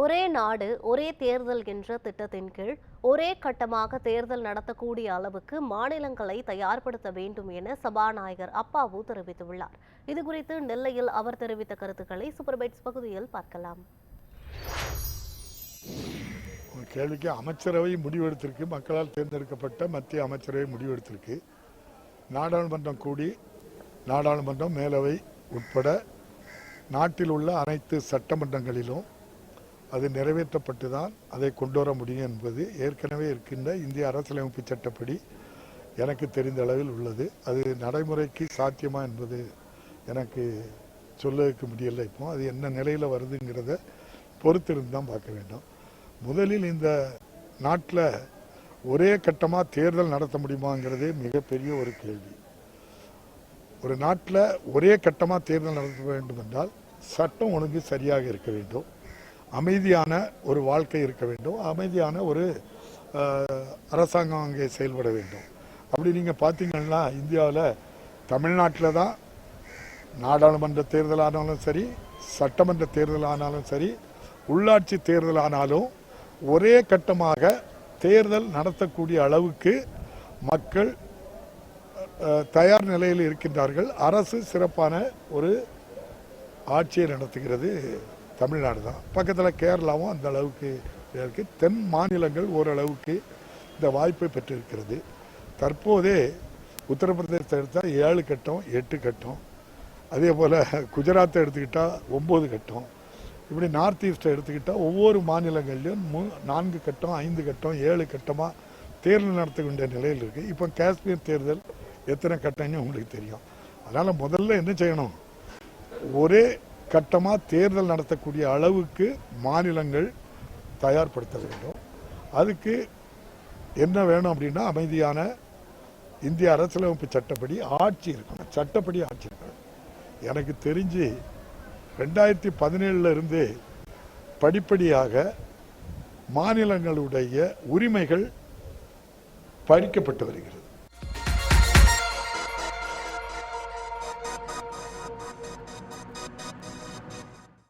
ஒரே நாடு ஒரே தேர்தல் என்ற திட்டத்தின் கீழ் ஒரே கட்டமாக தேர்தல் நடத்தக்கூடிய அளவுக்கு மாநிலங்களை தயார்படுத்த வேண்டும் என சபாநாயகர் அப்பாவு தெரிவித்துள்ளார். இதுகுறித்து நெல்லையில் அவர் தெரிவித்த கருத்துக்களை சூப்பர்பைட்ஸ் பகுதியில் பார்க்கலாம். கேள்விக்கு அமைச்சரவை முடிவெடுத்திருக்கு. மக்களால் தேர்ந்தெடுக்கப்பட்ட மத்திய அமைச்சரவை முடிவெடுத்திருக்கு. நாடாளுமன்றம் கூடி நாடாளுமன்றம் மேலவை உட்பட நாட்டில் உள்ள அனைத்து சட்டமன்றங்களிலும் அது நிறைவேற்றப்பட்டு தான் அதை கொண்டு வர முடியும் என்பது ஏற்கனவே இருக்கின்ற இந்திய அரசியலமைப்பு சட்டப்படி எனக்கு தெரிந்த அளவில் உள்ளது. அது நடைமுறைக்கு சாத்தியமா என்பது எனக்கு சொல்லவுக்கு முடியலை இப்போ. அது என்ன நிலையில் வருதுங்கிறத பொறுத்திருந்து தான் பார்க்க வேண்டும். முதலில் இந்த நாட்டில் ஒரே கட்டமாக தேர்தல் நடத்த முடியுமாங்கிறதே மிகப்பெரிய ஒரு கேள்வி. ஒரு நாட்டில் ஒரே கட்டமாக தேர்தல் நடத்த வேண்டும் என்றால் சட்டம் ஒழுங்கு சரியாக இருக்க வேண்டும். அமைதியான ஒரு வாழ்க்கை இருக்க வேண்டும். அமைதியான ஒரு அரசாங்கம் அங்கே செயல்பட வேண்டும். அப்படி நீங்கள் பார்த்தீங்கன்னா இந்தியாவில் தமிழ்நாட்டில் தான் நாடாளுமன்ற தேர்தல் ஆனாலும் சரி சட்டமன்ற தேர்தல் ஆனாலும் சரி உள்ளாட்சி தேர்தல் ஆனாலும் ஒரே கட்டமாக தேர்தல் நடத்தக்கூடிய அளவுக்கு மக்கள் தயார் நிலையில் இருக்கின்றார்கள். அரசு சிறப்பான ஒரு ஆட்சியை நடத்துகிறது. தமிழ்நாடு தான். பக்கத்தில் கேரளாவும் அந்த அளவுக்கு இருக்கு. தென் மாநிலங்கள் ஓரளவுக்கு இந்த வாய்ப்பை பெற்றிருக்கிறது. தற்போதே உத்தரப்பிரதேசத்தை எடுத்தால் ஏழு கட்டம் எட்டு கட்டம். அதே போல் குஜராத்தை எடுத்துக்கிட்டால் ஒம்பது கட்டம். இப்படி நார்த் ஈஸ்ட்டை எடுத்துக்கிட்டால் ஒவ்வொரு மாநிலங்கள்லையும் மூ நான்கு கட்டம் ஐந்து கட்டம் ஏழு கட்டமாக தேர்தல் நடத்த வேண்டிய நிலையில் இருக்குது இப்போ காஷ்மீர் தேர்தல் எத்தனை கட்டம்னு உங்களுக்கு தெரியும். அதனால் முதல்ல என்ன செய்யணும்? ஒரே கட்டமாக தேர்தல் நடத்தக்கூடிய அளவுக்கு மாநிலங்கள் தயார்படுத்த வேண்டும். அதுக்கு என்ன வேணும் அப்படின்னா அமைதியான இந்திய அரசியலமைப்பு சட்டப்படி ஆட்சி இருக்கணும். சட்டப்படி ஆட்சி இருக்கணும். எனக்கு தெரிஞ்சு ரெண்டாயிரத்தி பதினேழுல இருந்து படிப்படியாக மாநிலங்களுடைய உரிமைகள் பறிக்கப்பட்டு வருகிறது.